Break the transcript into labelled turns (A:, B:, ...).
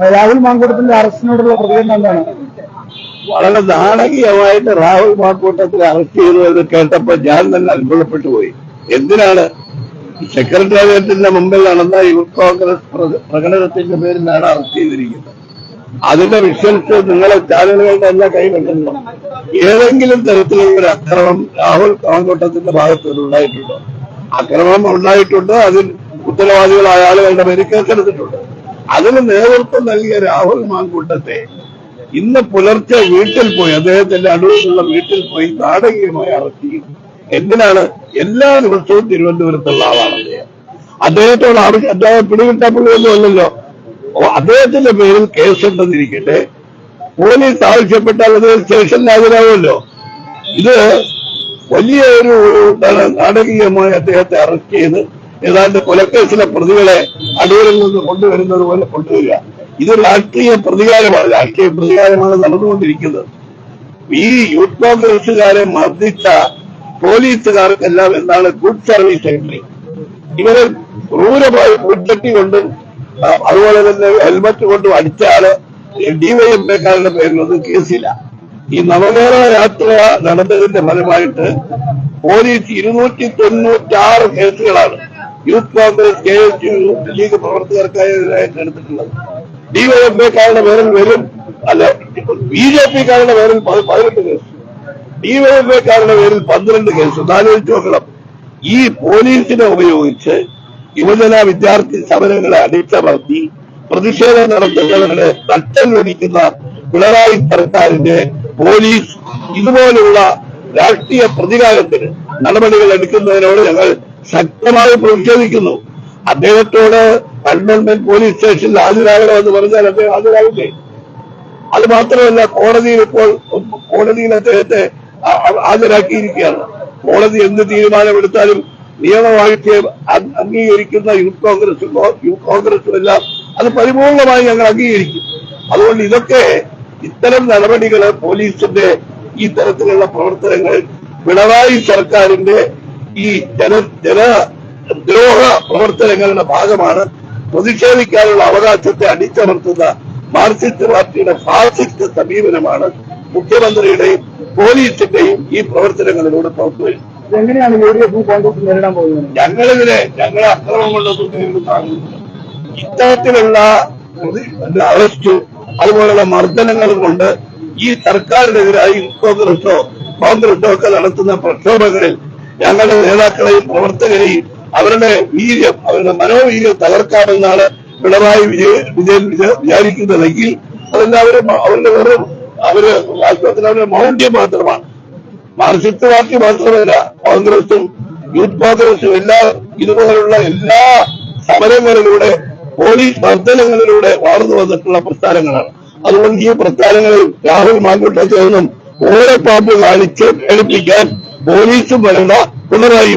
A: രാഹുൽ മാങ്കൂട്ടത്തിന്റെ അറസ്റ്റിനോടുള്ള പ്രതികരണം എന്താണ്?
B: വളരെ നാടകീയമായിട്ട് രാഹുൽ മാങ്കൂട്ടത്തിൽ അറസ്റ്റ് ചെയ്തു എന്ന് കേട്ടപ്പോ ഞാൻ തന്നെ അത്ഭുതപ്പെട്ടു പോയി. എന്തിനാണ്? സെക്രട്ടേറിയറ്റിന്റെ മുമ്പിൽ നടന്ന യൂത്ത് കോൺഗ്രസ് പ്രകടനത്തിന്റെ പേരിലാണ് അറസ്റ്റ് ചെയ്തിരിക്കുന്നത്. അതിന്റെ വിഷ്വൽസ് നിങ്ങളെ ചാനലുകളുടെ എല്ലാ കൈവെട്ടുന്നു ഏതെങ്കിലും തരത്തിലുള്ള ഒരു അക്രമം രാഹുൽ മാങ്കൂട്ടത്തിന്റെ ഭാഗത്ത് ഉണ്ടായിട്ടുണ്ടോ? അക്രമം ഉണ്ടായിട്ടുണ്ട്? അതിൽ ഉത്തരവാദികളായ ആളുകളുടെ പേര് കേസെടുത്തിട്ടുണ്ട്? അതിന് നേതൃത്വം നൽകിയ രാഹുൽ മാങ്കൂട്ടത്തെ ഇന്ന് പുലർച്ചെ വീട്ടിൽ പോയി അദ്ദേഹത്തിന്റെ അടുത്തുള്ള വീട്ടിൽ പോയി നാടകീയമായി അറസ്റ്റ് എന്തിനാണ്? എല്ലാ ദിവസവും തിരുവനന്തപുരത്തുള്ള ആളാണ് അദ്ദേഹം. അദ്ദേഹത്തോട് അദ്ദേഹം പിടികിട്ടാപ്പുള്ളിയൊന്നും അല്ലല്ലോ. അദ്ദേഹത്തിന്റെ പേരിൽ കേസുണ്ടെന്നിരിക്കട്ടെ പോലീസ് ആവശ്യപ്പെട്ടാൽ അദ്ദേഹം സ്റ്റേഷനിൽ ഹാജരാകുമല്ലോ ഇത് വലിയ ഒരു നാടകീയമായി അദ്ദേഹത്തെ അറസ്റ്റ് ചെയ്ത് ഏതാണ്ട് കൊലക്കേസിലെ പ്രതികളെ അടൂരിൽ നിന്ന് കൊണ്ടുവരുന്നത് പോലെ കൊണ്ടുവരിക. ഇത് രാഷ്ട്രീയ പ്രതികാരമാണ്. രാഷ്ട്രീയ പ്രതികാരമാണ് നടന്നുകൊണ്ടിരിക്കുന്നത്. ഈ യൂത്ത് കോൺഗ്രസുകാരെ മർദ്ദിച്ച പോലീസുകാർക്കെല്ലാം എന്താണ് ഗുഡ് സർവീസ് സെക്രട്ടറി. ഇവരെ ക്രൂരമായി മുൻപറ്റി കൊണ്ടും അതുപോലെ തന്നെ ഹെൽമറ്റ് കൊണ്ടും അടിച്ച ആൾ ഡിവൈഎംഎക്കാരുടെ പേരിലൊന്നും കേസില്ല. ഈ നവകേരള യാത്ര നടന്നതിന്റെ ഫലമായിട്ട് പോലീസ് ഇരുന്നൂറ്റി തൊണ്ണൂറ്റാറ് കേസുകളാണ് youth Congress K S U youth league പ്രവർത്തകർക്കായിട്ട് എടുത്തിട്ടുള്ളത്. ഡിവൈഎംഎക്കാരുടെ പേരിൽ വരും അല്ല ബി ജെ പിക്കാരുടെ പേരിൽ പതി- പതിനെട്ട് കേസ്. ഡിവൈഎഫ്ഐക്കാരുടെ പേരിൽ പന്ത്രണ്ട് കേസ്. ഒന്നാലോചിച്ച് നോക്കണം. ഈ പോലീസിനെ ഉപയോഗിച്ച് യുവജന വിദ്യാർത്ഥി സമരങ്ങളെ അടിച്ചമർത്തി പ്രതിഷേധം നടത്തുന്നവരുടെ തട്ടൽ ലഭിക്കുന്ന പിണറായി സർക്കാരിന്റെ പോലീസ് ഇതുപോലുള്ള രാഷ്ട്രീയ പ്രതികാരത്തിന് നടപടികൾ എടുക്കുന്നതിനോട് ഞങ്ങൾ ശക്തമായി പ്രതിഷേധിക്കുന്നു. അദ്ദേഹത്തോട് കണ്ടോൺമെന്റ് പോലീസ് സ്റ്റേഷനിൽ ഹാജരാകണമെന്ന് പറഞ്ഞാൽ അദ്ദേഹം ഹാജരാകില്ലേ അത് മാത്രമല്ല കോടതിയിൽ ഇപ്പോൾ കോടതിയിൽ അദ്ദേഹത്തെ ഹാജരാക്കിയിരിക്കുകയാണ്. കോടതി എന്ത് തീരുമാനമെടുത്താലും നിയമവാഴ്ചയെ അംഗീകരിക്കുന്ന യൂത്ത് കോൺഗ്രസും യൂത്ത് കോൺഗ്രസും എല്ലാം അത് പരിപൂർണമായി ഞങ്ങൾ അംഗീകരിക്കും. അതുകൊണ്ട് ഇതൊക്കെ ഇത്തരം നടപടികൾ പോലീസിന്റെ ഈ തരത്തിലുള്ള പ്രവർത്തനങ്ങൾ പിണറായി സർക്കാരിന്റെ ഈ ജന ജന ദ്രോഹ പ്രവർത്തനങ്ങളുടെ ഭാഗമാണ് പ്രതിഷേധിക്കാനുള്ള അവകാശത്തെ അടിച്ചമർത്തുന്ന മാർക്സിസ്റ്റ് പാർട്ടിയുടെ ഫാസിസ്റ്റ് സമീപനമാണ് മുഖ്യമന്ത്രിയുടെയും പോലീസിന്റെയും ഈ പ്രവർത്തനങ്ങളിലൂടെ പുറത്തുവരുന്നത്
A: എങ്ങനെയാണ് യു ഡി എഫും കോൺഗ്രസും നേരിടാൻ പോകുന്നത്?
B: ഞങ്ങളിതിനെ ഞങ്ങളെ അക്രമങ്ങളിലൊന്നും ഇത്തരത്തിലുള്ള അറസ്റ്റും അറസ്റ്റ് അതുപോലുള്ള മർദ്ദനങ്ങളും കൊണ്ട് ഈ സർക്കാരിനെതിരായി കോൺഗ്രസോ കോൺഗ്രസോ ഒക്കെ നടത്തുന്ന പ്രക്ഷോഭങ്ങളിൽ ഞങ്ങളുടെ നേതാക്കളെയും പ്രവർത്തകരെയും അവരുടെ വീര്യം അവരുടെ മനോവീര്യം തകർക്കാമെന്നാണ് പിണറായി വിജയ വിജയൻ വിചാ- വിചാരിക്കുന്നതെങ്കിൽ അതെല്ലാവരും അവരുടെ വെറും അവർ വാസ്തവത്തിൽ അവരുടെ മൗഢ്യം മാത്രമാണ്. മാർക്സിസ്റ്റ് പാർട്ടി മാത്രമല്ല കോൺഗ്രസും യൂത്ത് കോൺഗ്രസും എല്ലാ ഇതുപോലുള്ള എല്ലാ സമരങ്ങളിലൂടെ പോലീസ് മർദ്ദനങ്ങളിലൂടെ വളർന്നു വന്നിട്ടുള്ള പ്രസ്ഥാനങ്ങളാണ്. അതുകൊണ്ട് ഈ പ്രസ്ഥാനങ്ങളിൽ രാഹുൽ മാങ്കുട്ടത്തിൽ നിന്നും ഓരോ പാമ്പ് കാണിച്ച് പേടിപ്പിക്കാൻ പോലീസും വരണ്ട പിണറായി